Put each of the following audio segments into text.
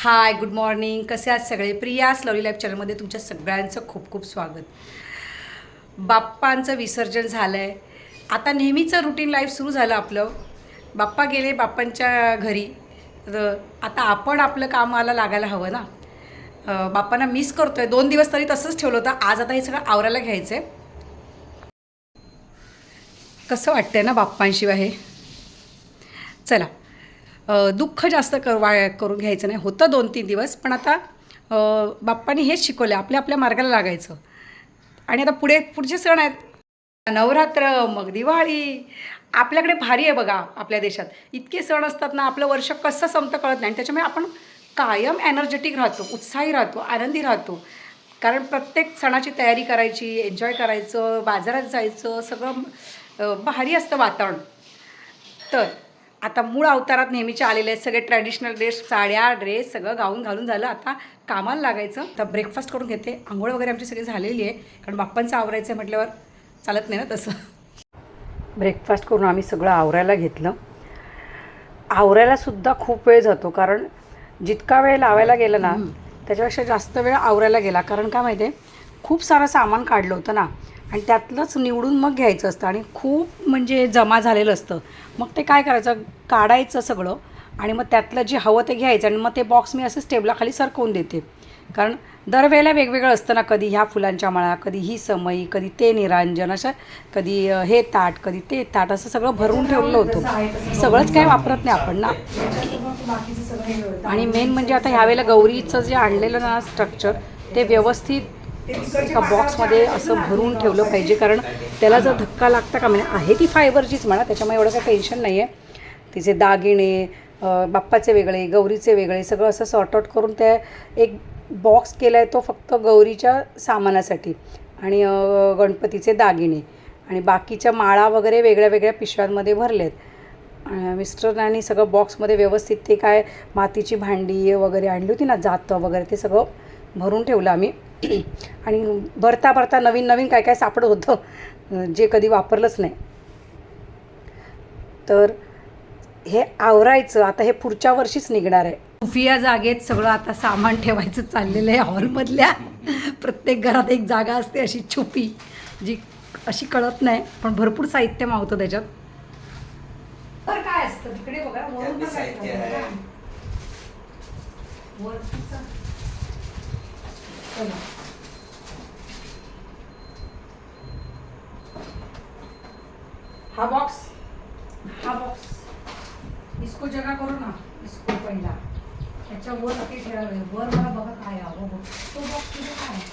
Hi good morning कसे आहात सगळे? प्रियास लवली लाईफ चॅनलमध्ये तुमच्या सगळ्यांचं खूप खूप स्वागत. बाप्पांचं विसर्जन झालं आहे आता नेहमीचं रुटीन लाईफ सुरू झालं आपलं. बाप्पा गेले बाप्पांच्या घरी. तर आता आपण आपलं कामाला लागायला हवं ना? बाप्पांना मिस करतोय. दोन दिवस तरी तसंच ठेवलं होतं. आज आता हे सगळं आवरायला घ्यायचं आहे कसं वाटतंय ना बाप्पांशिवाय हे? चला. दुःख जास्त कर वा करून घ्यायचं नाही. होतं दोन तीन दिवस पण आता अ, बाप्पांनी हेच शिकवलं आपल्या आपल्या मार्गाला लागायचं. आणि आता पुढे पुढचे सण आहेत. नवरात्र मग दिवाळी. आपल्याकडे भारी आहे बघा आपल्या देशात. इतके सण असतात ना आपलं वर्ष कसं संपतं कळत नाही. आणि त्याच्यामुळे आपण कायम एनर्जेटिक राहतो उत्साही राहतो आनंदी राहतो. कारण प्रत्येक सणाची तयारी करायची एन्जॉय करायचं बाजारात जायचं सगळं भारी असतं वातावरण. तर आता मूळ अवतारात नेहमीचे आलेले आहेत सगळे ट्रॅडिशनल ड्रेस साड्या ड्रेस सगळं गाऊन घालून झालं. आता कामाला लागायचं. तर ब्रेकफास्ट करून घेते. आंघोळ वगैरे आमची सगळी झालेली आहे. कारण बाप्पांचं आवरायचं आहे म्हटल्यावर चालत नाही ना तसं. ब्रेकफास्ट करून आम्ही सगळं आवरायला घेतलं. आवरायला सुद्धा खूप वेळ जातो. कारण जितका वेळ लावायला गेलं ना त्याच्यापेक्षा जास्त वेळ आवरायला गेला. कारण काय माहिती आहे खूप सारं सामान काढलं होतं ना. आणि त्यातलंच निवडून मग घ्यायचं असतं आणि खूप म्हणजे जमा झालेलं असतं. मग ते काय करायचं? काढायचं सगळं आणि मग त्यातलं जे हवं ते घ्यायचं आणि मग ते बॉक्स मी असंच टेबलाखाली सरकवून देते. कारण दरवेळेला वेगवेगळं असतं ना कधी ह्या फुलांच्या माळा कधी ही समई कधी ते निरांजन असं कधी हे ताट कधी ते ताट असं सगळं भरून ठेवलं होतं. सगळंच काय वापरत नाही आपण ना. आणि मेन म्हणजे आता ह्यावेळेला गौरीचं जे आणलेलं ना स्ट्रक्चर ते व्यवस्थित एका बॉक्समध्ये असं भरून ठेवलं पाहिजे कारण त्याला जर धक्का लागता का म्हणजे आहे ती फायबरचीच म्हणा त्याच्यामुळे एवढं काही टेन्शन नाही आहे तिचे दागिने बाप्पाचे वेगळे गौरीचे वेगळे सगळं असं सॉर्ट आउट करून त्या एक बॉक्स केला आहे तो फक्त गौरीच्या सामानासाठी आणि गणपतीचे दागिने आणि बाकीच्या माळा वगैरे वेगळ्या वेगळ्या पिशव्यांमध्ये भरलेत. मिस्टरांनी सगळं बॉक्समध्ये व्यवस्थित ते काय मातीची भांडी वगैरे आणली होती ना जातं वगैरे ते सगळं भरून ठेवलं आम्ही. आणि भरता भरता नवीन नवीन काय काय सापडत होतं जे कधी वापरलंच नाही. तर हे आवरायचं आता हे पुढच्या वर्षीच निघणार आहे. खुफिया जागेत सगळं आता सामान ठेवायचं चाललेलं आहे हॉलमधल्या. प्रत्येक घरात एक जागा असते अशी छुपी जी अशी कळत नाही पण भरपूर साहित्य मावतं त्याच्यात. तर काय असतं? तिकडे बघा वरून त्यात बी बघा साहित्य इकडे आहे. बघा. वरतीचं. चला. हा बॉक्स हा बॉक्स इसको जगा करू ना. इसको पहिला. त्याच्या वर ते ठेवावे वर मला बघा काय हवं बघ. तो बॉक्स तुझं काय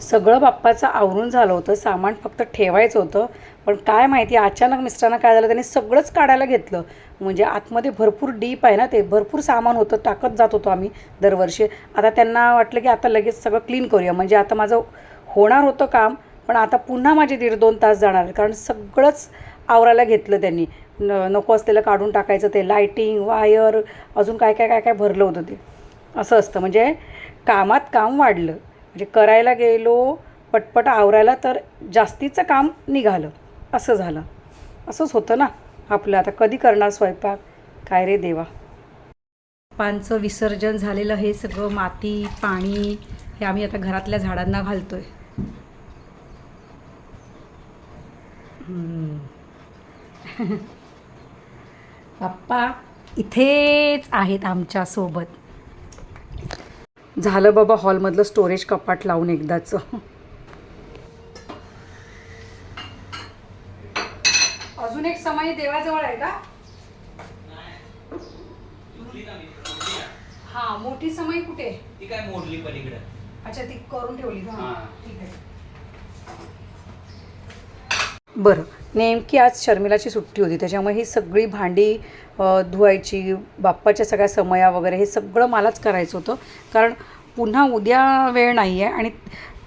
सगळं बाप्पाचं आवरून झालं होतं. सामान फक्त ठेवायचं होतं. पण काय माहिती अचानक मिस्टरांना काय झालं त्यांनी सगळंच काढायला घेतलं. म्हणजे आतमध्ये भरपूर डीप आहे ना ते. भरपूर सामान होतं टाकत जात होतो आम्ही दरवर्षी. आता त्यांना वाटलं की आता लगेच सगळं क्लीन करूया. म्हणजे आता माझं होणार होतं काम पण आता पुन्हा माझे दीड दोन तास जाणार आहेत. कारण सगळंच आवरायला घेतलं त्यांनी. न नको असलेलं काढून टाकायचं ते. लायटिंग वायर अजून काय काय काय काय भरलं होतं ते. असं असतं. म्हणजे कामात काम वाढलं. म्हणजे करायला गेलो पटपट आवरायला तर जास्तीचं काम निघालं. असं झालं. असंच होतं ना. आपलं आता कधी करणार स्वयंपाक? काय रे देवा. पानचं विसर्जन झालेलं हे सगळं माती पाणी हे आम्ही आता घरातल्या झाडांना घालतोय. बाप्पा इथेच आहेत आमच्यासोबत. झालं बाबा हॉलमधलं स्टोरेज कपाट लावून एकदाचं. अजून एक समय देवाजवळ आहे का? हा मोठी समय कुठे? ती काय मोडली पलीकडे. अच्छा ती करून ठेवली. हा. ठीक आहे. बरं नेमकी आज शर्मिलाची सुट्टी होती. त्याच्यामुळे ही सगळी भांडी धुवायची बाप्पाच्या सगळ्या समया वगैरे हे सगळं मलाच करायचं होतं. कारण पुन्हा उद्या वेळ नाही आहे आणि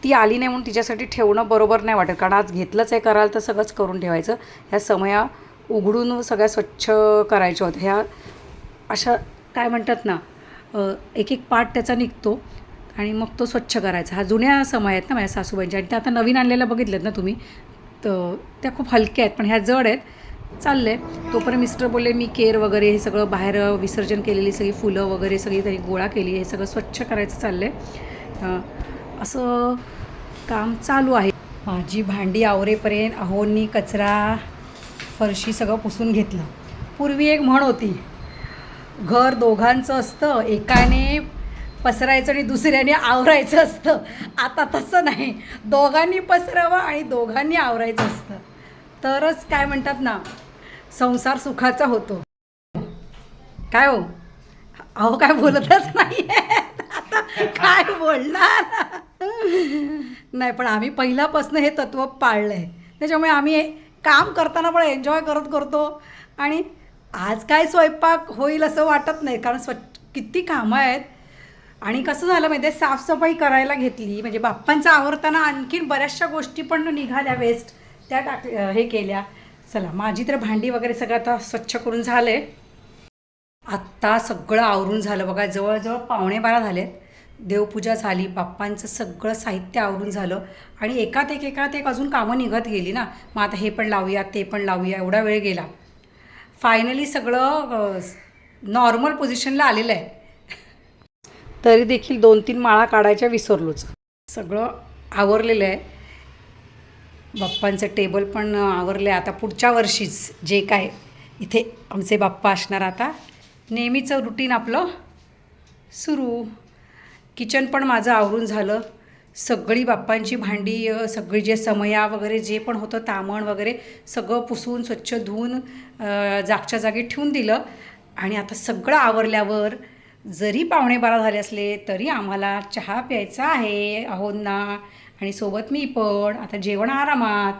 ती आली नाही म्हणून तिच्यासाठी ठेवणं बरोबर नाही वाटत. कारण आज घेतलंच आहे कराल तर सगळंच करून ठेवायचं. ह्या समया उघडून सगळ्या स्वच्छ करायच्या होत्या. ह्या अशा काय म्हणतात ना एक एक पार्ट त्याचा निघतो आणि मग तो स्वच्छ करायचा. हा जुन्या समय आहेत ना माझ्या सासूबाईंच्या आणि त्या आता नवीन आणलेल्या बघितल्यात ना तुम्ही तर त्या खूप हलक्या आहेत. पण ह्या जड आहेत. चाललं आहे तोपर्यंत मिस्टर बोलले मी केर वगैरे हे सगळं बाहेर विसर्जन केलेली सगळी फुलं वगैरे सगळी त्यांनी गोळा केली हे सगळं स्वच्छ करायचं चाललं आहे असं काम चालू आहे. माझी भांडी आवरेपर्यंत अहोनी कचरा फरशी सगळं पुसून घेतलं. पूर्वी एक म्हण होती घर दोघांचं असतं एकाने पसरायचं आणि दुसऱ्याने आवरायचं असतं. आता तसं नाही. दोघांनी पसरावं आणि दोघांनी आवरायचं असतं. तरच काय म्हणतात ना संसार सुखाचा होतो. काय हो? अहो काय बोलतच नाही आता काय बोलणार? नाही पण आम्ही पहिल्यापासून हे तत्त्व पाळलं आहे त्याच्यामुळे आम्ही काम करताना पण एन्जॉय करत करतो. आणि आज काय स्वयंपाक होईल असं वाटत नाही कारण स्वच्छ किती कामं आहेत. आणि कसं झालं माहिती आहे साफसफाई करायला घेतली. म्हणजे बाप्पांचं आवरताना आणखीन बऱ्याचशा गोष्टी पण निघाल्या वेस्ट त्या टाक हे केल्या. चला माझी तर भांडी वगैरे सगळं आता स्वच्छ करून झालं. आहे आत्ता सगळं आवरून झालं बघा. जवळजवळ पावणे बारा झालेत. देवपूजा झाली बाप्पांचं सगळं साहित्य आवरून झालं आणि एकात एक एकात एक अजून कामं निघत गेली ना. मग आता हे पण लावूया ते पण लावूया एवढा वेळ गेला. फायनली सगळं नॉर्मल पोझिशनला आलेलं आहे. तरी देखील दोन तीन माळा काढायच्या विसरलोच. सगळं आवरलेलं आहे. बाप्पांचं टेबल पण आवरलं आहे आता पुढच्या वर्षीच जे काय इथे आमचे बाप्पा असणार आता नेहमीचं रुटीन आपलं सुरू. किचन पण माझं आवरून झालं. सगळी बाप्पांची भांडी सगळी जे समया वगैरे जे पण होतं तामण वगैरे सगळं पुसून स्वच्छ धुवून जागच्या जागी ठेवून दिलं. आणि आता सगळं आवरल्यावर जरी पावणे बारा झाले असले तरी आम्हाला चहा प्यायचा आहे. अहोंना आणि सोबत मी पण. आता जेवण आरामात.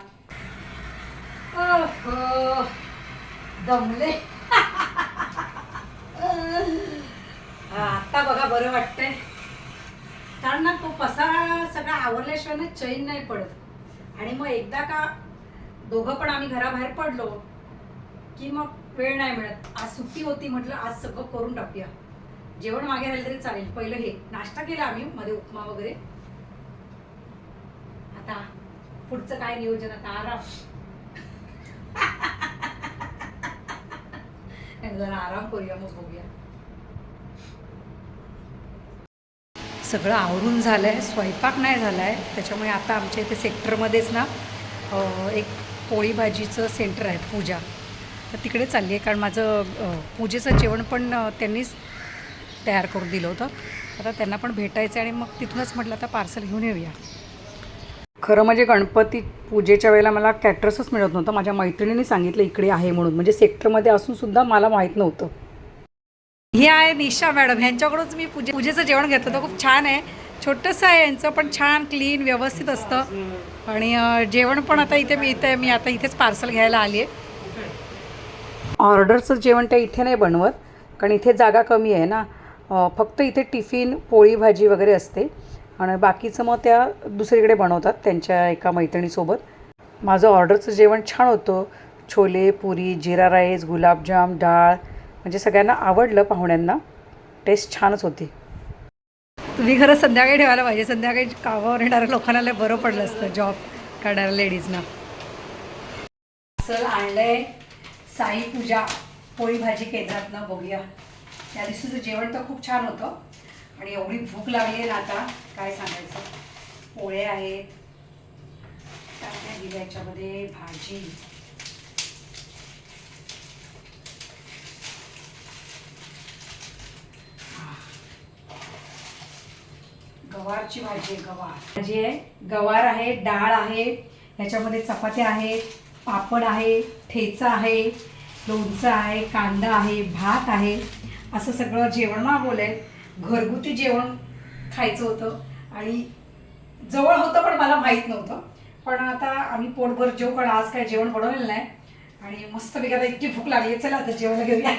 दमले. आता बघा बरं वाटतंय. कारण ना तो पसारा सगळा आवरल्याशिवाय ना चैन नाही पडत. आणि मग एकदा का दोघं पण आम्ही घराबाहेर पडलो की मग वेळ नाही मिळत. आज सुट्टी होती म्हटलं आज सगळं करून टाकूया. जेवण मागे राहिलं तरी चालेल. पहिलं हे नाश्ता केला आम्ही मध्ये उपमा वगैरे. आता पुढचं काय नियोजन? आता आराम. जरा आराम करूया मग बघूया. सगळं आवरून झालं आहे स्वयंपाक नाही झाला आहे त्याच्यामुळे आता आमच्या इथे सेक्टरमध्येच ना एक पोळी भाजीचं सेंटर आहे पूजा. तर तिकडे चालली आहे कारण माझं पूजेचं जेवण पण त्यांनीच तयार करून दिलं होतं. आता त्यांना पण भेटायचं आहे आणि मग तिथूनच म्हटलं आता पार्सल घेऊन येऊया. खरं म्हणजे गणपती पूजेच्या वेळेला मला कॅटरसच मिळत नव्हतं. माझ्या मैत्रिणीने सांगितलं इकडे आहे म्हणून. म्हणजे सेक्टरमध्ये असूनसुद्धा मला माहीत नव्हतं. ही आहे निशा मॅडम. ह्यांच्याकडूनच मी पूजे पूजेचं जेवण घेतलं होतं. खूप छान आहे. छोटंसं आहे यांचं पण छान क्लीन व्यवस्थित असतं. आणि जेवण पण आता इथे मिळतं आहे मी आता इथेच पार्सल घ्यायला आली आहे ऑर्डरचं जेवण त्या इथे नाही बनवत कारण इथे जागा कमी आहे ना. फक्त इथे टिफिन पोळी भाजी वगैरे असते. आणि बाकीचं मग त्या दुसरीकडे बनवतात त्यांच्या एका मैत्रिणीसोबत. माझं ऑर्डरचं जेवण छान होतं. छोले पुरी जिरा राईस गुलाबजाम डाळ म्हणजे सगळ्यांना आवडलं पाहुण्यांना टेस्ट छानच होती. तुम्ही खरं संध्याकाळी ठेवायला पाहिजे. संध्याकाळी कामावर येणाऱ्या लोकांना लय बरं पडलं असतं जॉब करणाऱ्या लेडीजना सर आणलंय साई पूजा पोळी भाजी केंद्रातनं बघूया. त्या दिवशीचं जेवण तर खूप छान होतं. आणि एवढी भूक लागली आहे ना आता काय सांगायचं? पोळे आहेत. काय याच्यामध्ये भाजी. गवारची भाजी आहे गवार. भाजी आहे गवार आहे डाळ आहे ह्याच्यामध्ये चपात्या आहेत पापड आहे ठेचा आहे लोणचं आहे कांदा आहे भात आहे. असं सगळं जेवण मागवलं आहे घरगुती जेवण खायचं होतं आणि जवळ होतं पण मला माहीत नव्हतं. पण आता आम्ही पोटभर जेव कारण आज काय जेवण बनवलेलं नाही. आणि मस्त आता इतकी भूक लागली चला आता जेवायला घेऊया.